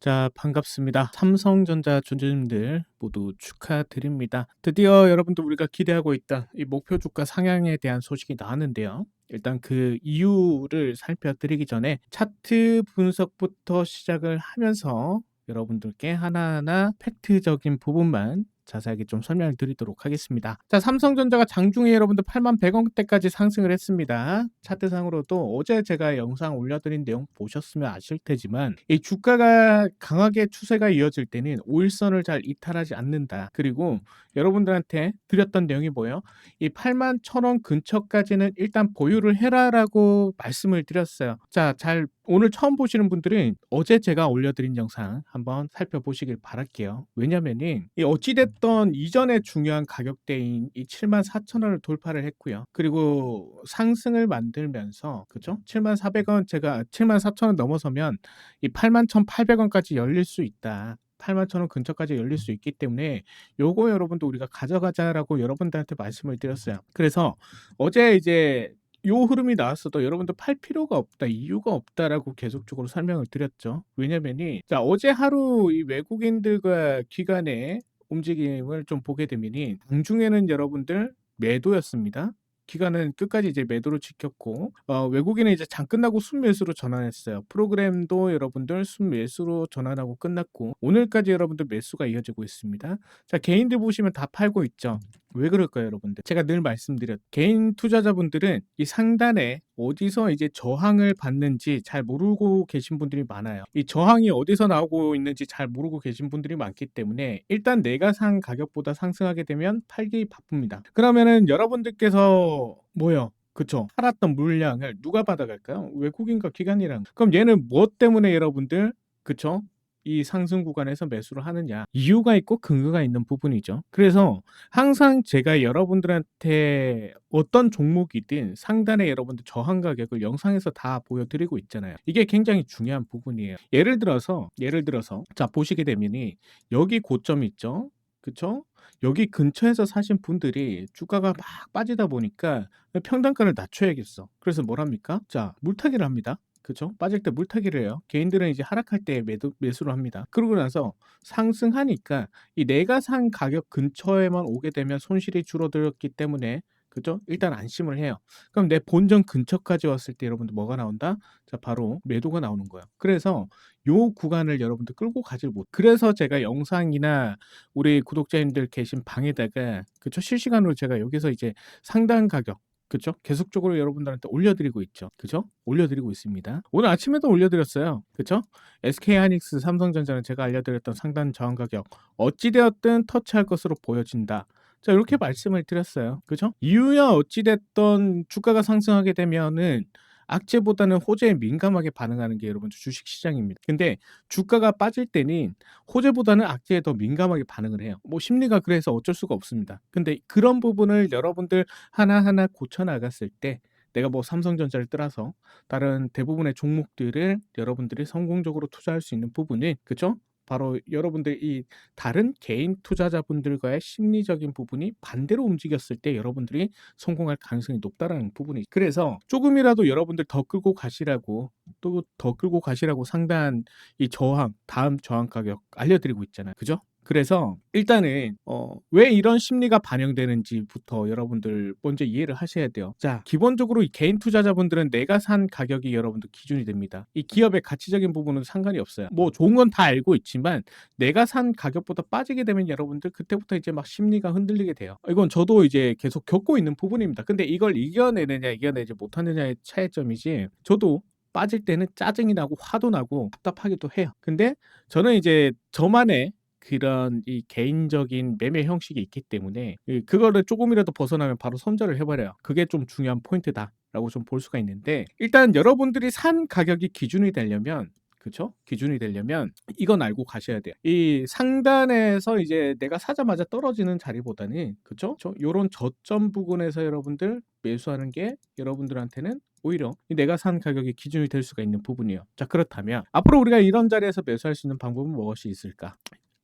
자, 반갑습니다. 삼성전자 존재님들 모두 축하드립니다. 드디어 여러분들 우리가 기대하고 있던 이 목표 주가 상향에 대한 소식이 나왔는데요. 일단 그 이유를 살펴드리기 전에 차트 분석부터 시작을 하면서 여러분들께 하나하나 팩트적인 부분만 자세하게 좀 설명을 드리도록 하겠습니다. 자, 삼성전자가 장중에 여러분들 8만 100원대까지 상승을 했습니다. 차트상으로도 어제 제가 영상 올려드린 내용 보셨으면 아실 테지만 이 주가가 강하게 추세가 이어질 때는 5일선을 잘 이탈하지 않는다. 그리고 여러분들한테 드렸던 내용이 뭐예요? 이 8만 1000원 근처까지는 일단 보유를 해라라고 말씀을 드렸어요. 자, 잘 오늘 처음 보시는 분들은 어제 제가 올려드린 영상 한번 살펴보시길 바랄게요. 왜냐면은 이 어찌됐던 이전에 중요한 가격대인 이 7만 4천 원을 돌파를 했고요. 그리고 상승을 만들면서 그죠? 7만 400원 제가 7만 4천 원 넘어서면 이 8만 1,800원까지 열릴 수 있다. 8만 천 원 근처까지 열릴 수 있기 때문에 요거 여러분도 우리가 가져가자라고 여러분들한테 말씀을 드렸어요. 그래서 어제 이제 요 흐름이 나왔어도 여러분들 팔 필요가 없다, 이유가 없다라고 계속적으로 설명을 드렸죠. 왜냐면이 자 어제 하루 이 외국인들과 기관의 움직임을 좀 보게 되면이 장중에는 여러분들 매도였습니다. 기간은 끝까지 이제 매도를 지켰고 어, 외국인은 이제 장 끝나고 순매수로 전환했어요. 프로그램도 여러분들 순매수로 전환하고 끝났고 오늘까지 여러분들 매수가 이어지고 있습니다. 자 개인들 보시면 다 팔고 있죠. 왜 그럴까요, 여러분들? 제가 늘 말씀드렸 개인 투자자분들은 이 상단에 어디서 이제 저항을 받는지 잘 모르고 계신 분들이 많아요. 이 저항이 어디서 나오고 있는지 잘 모르고 계신 분들이 많기 때문에 일단 내가 산 가격보다 상승하게 되면 팔기 바쁩니다. 그러면은 여러분들께서 뭐요? 그쵸. 팔았던 물량을 누가 받아갈까요? 외국인과 기관이랑. 그럼 얘는 무엇 때문에 여러분들 그쵸? 이 상승 구간에서 매수를 하느냐 이유가 있고 근거가 있는 부분이죠. 그래서 항상 제가 여러분들한테 어떤 종목이든 상단에 여러분들 저항 가격을 영상에서 다 보여드리고 있잖아요. 이게 굉장히 중요한 부분이에요. 예를 들어서 예를 들어서 자 보시게 되면이 여기 고점 있죠. 그쵸? 여기 근처에서 사신 분들이 주가가 막 빠지다 보니까 평단가를 낮춰야겠어. 그래서 뭘 합니까? 자, 물타기를 합니다. 그죠? 빠질 때 물타기를 해요. 개인들은 이제 하락할 때 매도, 매수를 합니다. 그러고 나서 상승하니까 이 내가 산 가격 근처에만 오게 되면 손실이 줄어들었기 때문에 그죠? 일단 안심을 해요. 그럼 내 본전 근처까지 왔을 때 여러분들 뭐가 나온다? 자, 바로 매도가 나오는 거예요. 그래서 요 구간을 여러분들 끌고 가질 못. 그래서 제가 영상이나 우리 구독자님들 계신 방에다가 그죠? 실시간으로 제가 여기서 이제 상단 가격 그죠? 계속적으로 여러분들한테 올려드리고 있죠. 그죠? 올려드리고 있습니다. 오늘 아침에도 올려드렸어요. 그죠? SK하이닉스, 삼성전자는 제가 알려드렸던 상단 저항 가격 어찌되었든 터치할 것으로 보여진다. 자 이렇게 말씀을 드렸어요. 그죠? 이유야 어찌됐던 주가가 상승하게 되면은 악재보다는 호재에 민감하게 반응하는 게 여러분 주식 시장입니다. 근데 주가가 빠질 때는 호재보다는 악재에 더 민감하게 반응을 해요. 뭐 심리가 그래서 어쩔 수가 없습니다. 근데 그런 부분을 여러분들 하나하나 고쳐 나갔을 때 내가 뭐 삼성전자를 떠나서 다른 대부분의 종목들을 여러분들이 성공적으로 투자할 수 있는 부분은 그죠? 바로 여러분들 이 다른 개인 투자자분들과의 심리적인 부분이 반대로 움직였을 때 여러분들이 성공할 가능성이 높다라는 부분이 그래서 조금이라도 여러분들 더 끌고 가시라고 또 더 끌고 가시라고 상단 이 저항 다음 저항 가격 알려드리고 있잖아요. 그죠 그래서 일단은 어, 왜 이런 심리가 반영되는지부터 여러분들 먼저 이해를 하셔야 돼요. 자, 기본적으로 이 개인 투자자분들은 내가 산 가격이 여러분들 기준이 됩니다. 이 기업의 가치적인 부분은 상관이 없어요. 뭐 좋은 건 다 알고 있지만 내가 산 가격보다 빠지게 되면 여러분들 그때부터 이제 막 심리가 흔들리게 돼요. 이건 저도 이제 계속 겪고 있는 부분입니다. 근데 이걸 이겨내느냐 이겨내지 못하느냐의 차이점이지 저도 빠질 때는 짜증이 나고 화도 나고 답답하기도 해요. 근데 저는 이제 저만의 그런 이 개인적인 매매 형식이 있기 때문에 그거를 조금이라도 벗어나면 바로 손절을 해버려요. 그게 좀 중요한 포인트다 라고 좀 볼 수가 있는데 일단 여러분들이 산 가격이 기준이 되려면 그쵸? 기준이 되려면 이건 알고 가셔야 돼요. 이 상단에서 이제 내가 사자마자 떨어지는 자리보다는 그쵸? 저 요런 저점 부근에서 여러분들 매수하는 게 여러분들한테는 오히려 내가 산 가격이 기준이 될 수가 있는 부분이에요. 자 그렇다면 앞으로 우리가 이런 자리에서 매수할 수 있는 방법은 무엇이 있을까?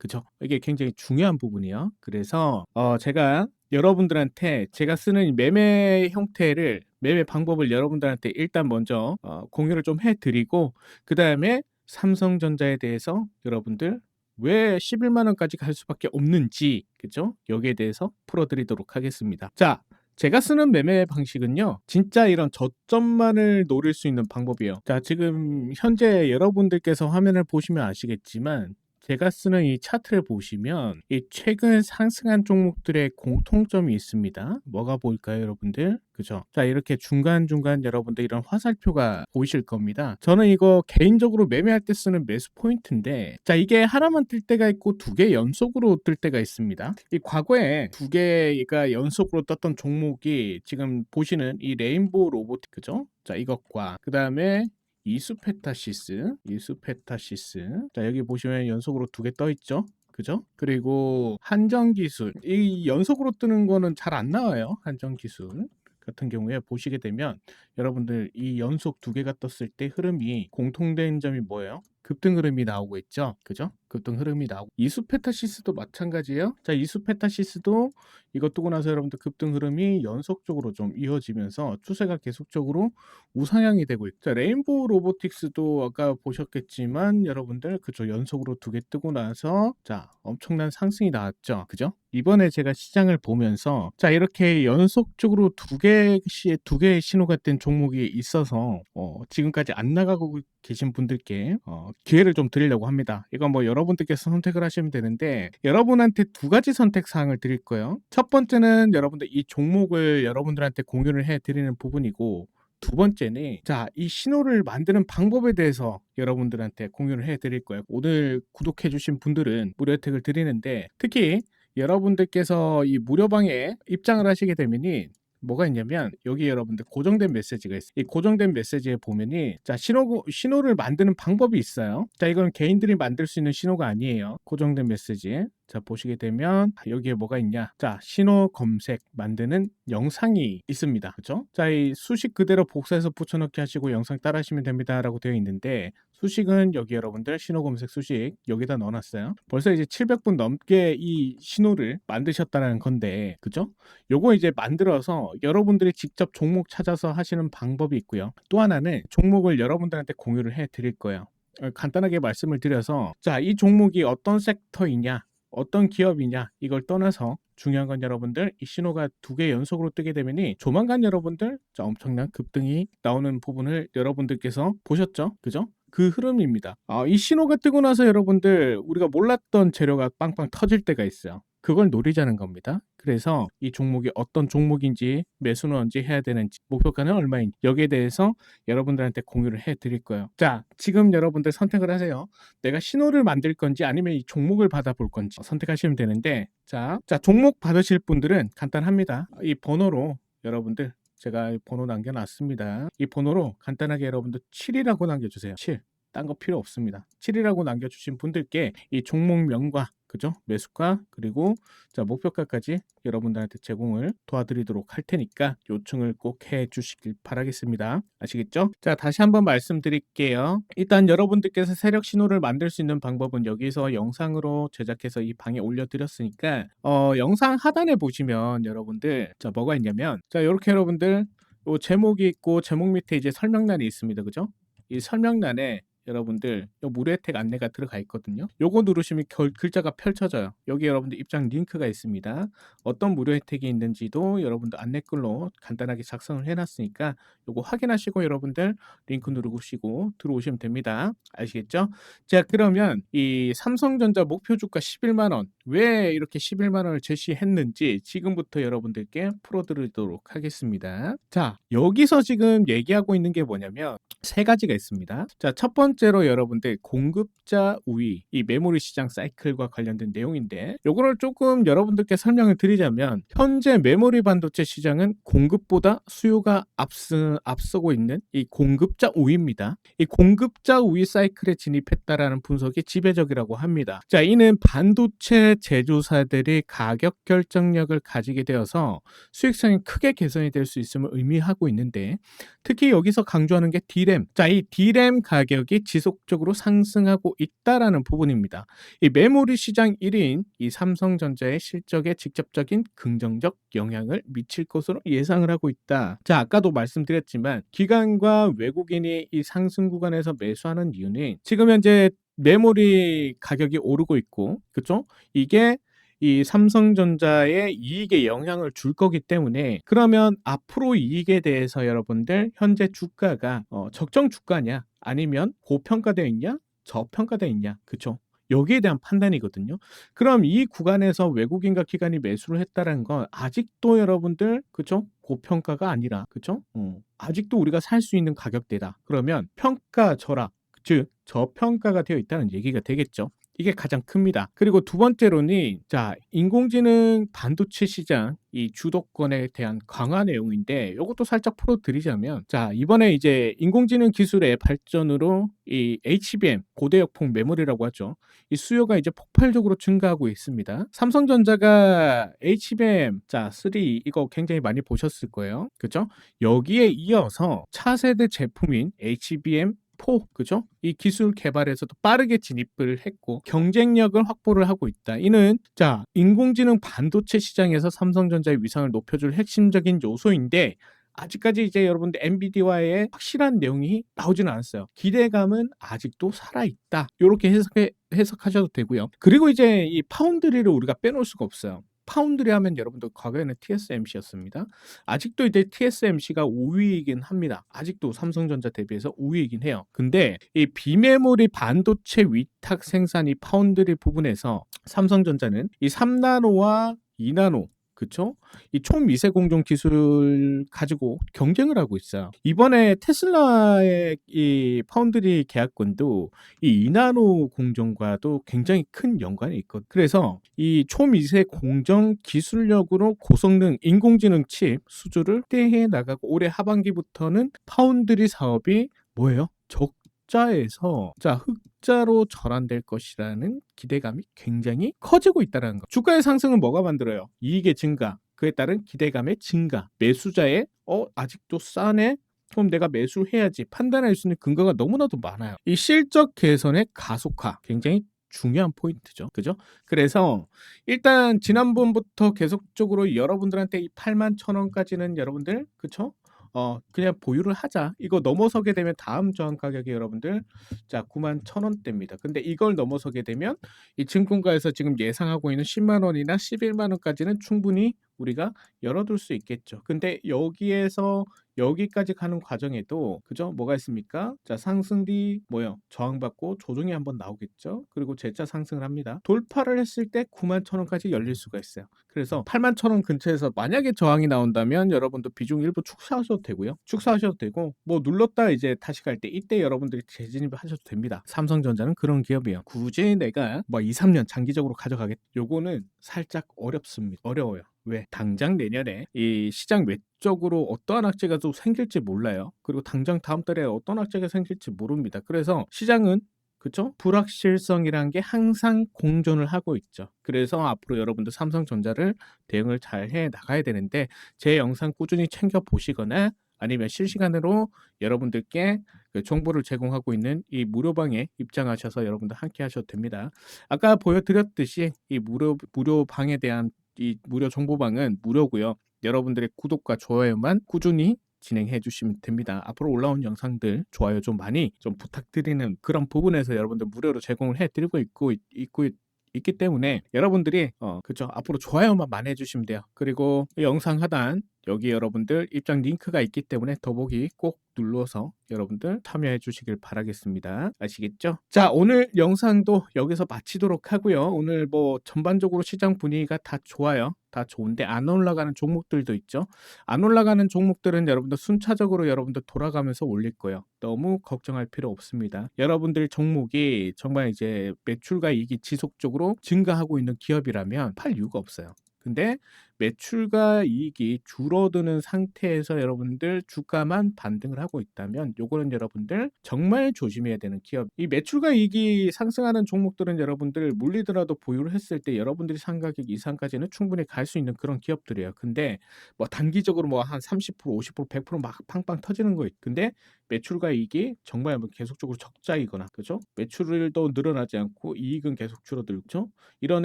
그죠? 이게 굉장히 중요한 부분이에요. 그래서 어 제가 여러분들한테 제가 쓰는 매매 형태를 매매 방법을 여러분들한테 일단 먼저 어 공유를 좀 해드리고 그 다음에 삼성전자에 대해서 여러분들 왜 11만 원까지 갈 수밖에 없는지 그죠? 여기에 대해서 풀어드리도록 하겠습니다. 자, 제가 쓰는 매매 방식은요, 진짜 이런 저점만을 노릴 수 있는 방법이에요. 자, 지금 현재 여러분들께서 화면을 보시면 아시겠지만, 제가 쓰는 이 차트를 보시면, 이 최근 상승한 종목들의 공통점이 있습니다. 뭐가 보일까요, 여러분들? 그죠? 자, 이렇게 중간중간 여러분들 이런 화살표가 보이실 겁니다. 저는 이거 개인적으로 매매할 때 쓰는 매수 포인트인데, 자, 이게 하나만 뜰 때가 있고 두 개 연속으로 뜰 때가 있습니다. 이 과거에 두 개가 연속으로 떴던 종목이 지금 보시는 이 레인보우 로보틱, 그죠? 자, 이것과 그 다음에 이수페타시스, 이수페타시스. 자, 여기 보시면 연속으로 두 개 떠 있죠? 그죠? 그리고 한정기술. 이 연속으로 뜨는 거는 잘 안 나와요. 한정기술. 같은 경우에 보시게 되면 여러분들 이 연속 두 개가 떴을 때 흐름이 공통된 점이 뭐예요? 급등 흐름이 나오고 있죠. 그죠? 급등 흐름이 나오고 이수페타시스도 마찬가지예요. 자, 이수페타시스도 이거 뜨고 나서 여러분들 급등 흐름이 연속적으로 좀 이어지면서 추세가 계속적으로 우상향이 되고 있죠. 자, 레인보우 로보틱스도 아까 보셨겠지만 여러분들 그죠? 연속으로 두 개 뜨고 나서 자, 엄청난 상승이 나왔죠. 그죠? 이번에 제가 시장을 보면서 자, 이렇게 연속적으로 두 개씩 두 개의 신호가 뜬 종목이 있어서 어, 지금까지 안 나가고 계신 분들께 어, 기회를 좀 드리려고 합니다. 이건 뭐 여러분들께서 선택을 하시면 되는데 여러분한테 두 가지 선택 사항을 드릴 거예요. 첫 번째는 여러분들 이 종목을 여러분들한테 공유를 해 드리는 부분이고 두 번째는 자, 이 신호를 만드는 방법에 대해서 여러분들한테 공유를 해 드릴 거예요. 오늘 구독해 주신 분들은 무료 혜택을 드리는데 특히 여러분들께서 이 무료방에 입장을 하시게 되면이 뭐가 있냐면 여기 여러분들 고정된 메시지가 있어요. 이 고정된 메시지에 보면이 자 신호 신호를 만드는 방법이 있어요. 자 이건 개인들이 만들 수 있는 신호가 아니에요. 고정된 메시지. 자 보시게 되면 여기에 뭐가 있냐? 자 신호 검색 만드는 영상이 있습니다. 그렇죠? 자이 수식 그대로 복사해서 붙여넣기 하시고 영상 따라 하시면 됩니다 라고 되어 있는데 수식은 여기 여러분들 신호 검색 수식 여기다 넣어놨어요. 벌써 이제 700분 넘게 이 신호를 만드셨다는 건데, 그죠? 요거 이제 만들어서 여러분들이 직접 종목 찾아서 하시는 방법이 있고요. 또 하나는 종목을 여러분들한테 공유를 해 드릴 거예요. 어, 간단하게 말씀을 드려서, 자, 이 종목이 어떤 섹터이냐, 어떤 기업이냐, 이걸 떠나서 중요한 건 여러분들 이 신호가 두 개 연속으로 뜨게 되면이 조만간 여러분들 자, 엄청난 급등이 나오는 부분을 여러분들께서 보셨죠? 그죠? 그 흐름입니다. 아, 이 신호가 뜨고 나서 여러분들 우리가 몰랐던 재료가 빵빵 터질 때가 있어요. 그걸 노리자는 겁니다. 그래서 이 종목이 어떤 종목인지 매수는 언제 해야 되는지 목표가는 얼마인지 여기에 대해서 여러분들한테 공유를 해 드릴 거예요. 자, 지금 여러분들 선택을 하세요. 내가 신호를 만들 건지 아니면 이 종목을 받아볼 건지 선택하시면 되는데 자, 자 종목 받으실 분들은 간단합니다. 이 번호로 여러분들 제가 번호 남겨놨습니다. 이 번호로 간단하게 여러분들 7이라고 남겨주세요. 7. 딴 거 필요 없습니다. 7이라고 남겨주신 분들께 이 종목명과 그죠? 매수가 그리고 자 목표가까지 여러분들한테 제공을 도와드리도록 할 테니까 요청을 꼭 해주시길 바라겠습니다. 아시겠죠? 자 다시 한번 말씀드릴게요. 일단 여러분들께서 세력 신호를 만들 수 있는 방법은 여기서 영상으로 제작해서 이 방에 올려드렸으니까 어, 영상 하단에 보시면 여러분들 자 뭐가 있냐면 자 이렇게 여러분들 요 제목이 있고 제목 밑에 이제 설명란이 있습니다. 그죠? 이 설명란에 여러분들 요 무료 혜택 안내가 들어가 있거든요. 요거 누르시면 결, 글자가 펼쳐져요. 여기 여러분들 입장 링크가 있습니다. 어떤 무료 혜택이 있는지도 여러분들 안내글로 간단하게 작성을 해놨으니까 요거 확인하시고 여러분들 링크 누르시고 들어오시면 됩니다. 아시겠죠? 자 그러면 이 삼성전자 목표 주가 11만 원 왜 이렇게 11만 원을 제시했는지 지금부터 여러분들께 풀어드리도록 하겠습니다. 자 여기서 지금 얘기하고 있는 게 뭐냐면 세 가지가 있습니다. 자, 첫 번째로 여러분들 공급자 우위, 이 메모리 시장 사이클과 관련된 내용인데, 요거를 조금 여러분들께 설명을 드리자면, 현재 메모리 반도체 시장은 공급보다 수요가 앞서, 앞서고 있는 이 공급자 우위입니다. 이 공급자 우위 사이클에 진입했다라는 분석이 지배적이라고 합니다. 자, 이는 반도체 제조사들이 가격 결정력을 가지게 되어서 수익성이 크게 개선이 될 수 있음을 의미하고 있는데 특히 여기서 강조하는 게 D램. 자, 이 D램 가격이 지속적으로 상승하고 있다라는 부분입니다. 이 메모리 시장 1위인 이 삼성전자의 실적에 직접적인 긍정적 영향을 미칠 것으로 예상을 하고 있다. 자, 아까도 말씀드렸지만 기관과 외국인이 이 상승 구간에서 매수하는 이유는 지금 현재 메모리 가격이 오르고 있고, 그렇죠? 이게 이 삼성전자의 이익에 영향을 줄 거기 때문에 그러면 앞으로 이익에 대해서 여러분들 현재 주가가 어, 적정 주가냐 아니면 고평가되어 있냐 저평가되어 있냐 그쵸 여기에 대한 판단이거든요. 그럼 이 구간에서 외국인과 기관이 매수를 했다는 건 아직도 여러분들 그쵸 고평가가 아니라 그쵸 어, 아직도 우리가 살 수 있는 가격대다. 그러면 평가 절하 즉 저평가가 되어 있다는 얘기가 되겠죠. 이게 가장 큽니다. 그리고 두 번째로는 자 인공지능 반도체 시장 이 주도권에 대한 강화 내용인데 이것도 살짝 풀어드리자면 자 이번에 이제 인공지능 기술의 발전으로 이 HBM 고대역폭 메모리라고 하죠. 이 수요가 이제 폭발적으로 증가하고 있습니다. 삼성전자가 HBM 자3 이거 굉장히 많이 보셨을 거예요. 그죠? 여기에 이어서 차세대 제품인 HBM 포 그죠? 이 기술 개발에서도 빠르게 진입을 했고 경쟁력을 확보를 하고 있다. 이는 자 인공지능 반도체 시장에서 삼성전자의 위상을 높여줄 핵심적인 요소인데 아직까지 이제 여러분들 엔비디아의 확실한 내용이 나오지는 않았어요. 기대감은 아직도 살아있다. 이렇게 해석해, 해석하셔도 되고요. 그리고 이제 이 파운드리를 우리가 빼놓을 수가 없어요. 파운드리 하면 여러분들 과거에는 TSMC였습니다. 아직도 이제 TSMC가 5위이긴 합니다. 아직도 삼성전자 대비해서 5위이긴 해요. 근데 이 비메모리 반도체 위탁 생산이 파운드리 부분에서 삼성전자는 이 3나노와 2나노 그쵸? 이 초미세 공정 기술을 가지고 경쟁을 하고 있어요. 이번에 테슬라의 이 파운드리 계약권도 이 이나노 공정과도 굉장히 큰 연관이 있거든요. 그래서 이 초미세 공정 기술력으로 고성능 인공지능 칩 수주를 확대해 나가고 올해 하반기부터는 파운드리 사업이 뭐예요? 적 흑자에서 자 흑자로 전환될 것이라는 기대감이 굉장히 커지고 있다는 것. 주가의 상승은 뭐가 만들어요? 이익의 증가, 그에 따른 기대감의 증가, 매수자의 어 아직도 싸네. 그럼 내가 매수해야지 판단할 수 있는 근거가 너무나도 많아요. 이 실적 개선의 가속화 굉장히 중요한 포인트죠. 그죠? 그래서 일단 지난번부터 계속적으로 여러분들한테 이 8만 천 원까지는 여러분들 그쵸? 어 그냥 보유를 하자. 이거 넘어서게 되면 다음 저항 가격이 여러분들 자 9만 천 원대입니다. 근데 이걸 넘어서게 되면 이 증권가에서 지금 예상하고 있는 10만 원이나 11만 원까지는 충분히 우리가 열어둘 수 있겠죠. 근데 여기에서 여기까지 가는 과정에도 그죠? 뭐가 있습니까? 자 상승 뒤 뭐요? 저항받고 조정이 한번 나오겠죠. 그리고 재차 상승을 합니다. 돌파를 했을 때 9만 천 원까지 열릴 수가 있어요. 그래서 8만 천 원 근처에서 만약에 저항이 나온다면 여러분도 비중 일부 축소하셔도 되고요. 축소하셔도 되고 뭐 눌렀다 이제 다시 갈 때 이때 여러분들이 재진입을 하셔도 됩니다. 삼성전자는 그런 기업이에요. 굳이 내가 뭐 2, 3년 장기적으로 가져가겠 요거는 살짝 어렵습니다. 어려워요. 왜? 당장 내년에 이 시장 외적으로 어떠한 악재가 또 생길지 몰라요. 그리고 당장 다음 달에 어떤 악재가 생길지 모릅니다. 그래서 시장은 그쵸? 불확실성이란 게 항상 공존을 하고 있죠. 그래서 앞으로 여러분들 삼성전자를 대응을 잘 해 나가야 되는데 제 영상 꾸준히 챙겨 보시거나 아니면 실시간으로 여러분들께 그 정보를 제공하고 있는 이 무료방에 입장하셔서 여러분들 함께 하셔도 됩니다. 아까 보여드렸듯이 이 무료 무료 방에 대한 이 무료 정보방은 무료고요. 여러분들의 구독과 좋아요만 꾸준히 진행해 주시면 됩니다. 앞으로 올라온 영상들 좋아요 좀 많이 좀 부탁드리는 그런 부분에서 여러분들 무료로 제공을 해 드리고 있고 있고 있기 때문에 여러분들이 어 그죠 앞으로 좋아요만 많이 해주시면 돼요. 그리고 영상 하단 여기 여러분들 입장 링크가 있기 때문에 더보기 꼭 눌러서 여러분들 참여해 주시길 바라겠습니다. 아시겠죠? 자, 오늘 영상도 여기서 마치도록 하고요. 오늘 뭐 전반적으로 시장 분위기가 다 좋아요. 다 좋은데 안 올라가는 종목들도 있죠. 안 올라가는 종목들은 여러분들 순차적으로 여러분들 돌아가면서 올릴 거예요. 너무 걱정할 필요 없습니다. 여러분들 종목이 정말 이제 매출과 이익이 지속적으로 증가하고 있는 기업이라면 팔 이유가 없어요. 근데 매출과 이익이 줄어드는 상태에서 여러분들 주가만 반등을 하고 있다면 요거는 여러분들 정말 조심해야 되는 기업. 이 매출과 이익이 상승하는 종목들은 여러분들 물리더라도 보유를 했을 때 여러분들이 상가격 이상까지는 충분히 갈 수 있는 그런 기업들이에요. 근데 뭐 단기적으로 뭐 한 30% 50% 100%막 팡팡 터지는 거 있. 근데 매출과 이익이 정말 뭐 계속적으로 적자이거나 그죠? 매출을 또 늘어나지 않고 이익은 계속 줄어들죠. 이런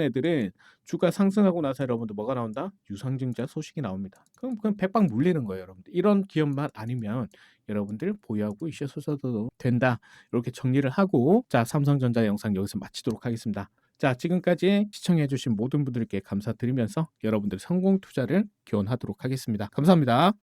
애들은 주가 상승하고 나서 여러분들 뭐가 나온다? 유상증자 소식이 나옵니다. 그럼 그냥 백방 물리는 거예요, 여러분들. 이런 기업만 아니면 여러분들 보유하고 있으셔도 된다. 이렇게 정리를 하고 자 삼성전자 영상 여기서 마치도록 하겠습니다. 자 지금까지 시청해주신 모든 분들께 감사드리면서 여러분들 성공 투자를 기원하도록 하겠습니다. 감사합니다.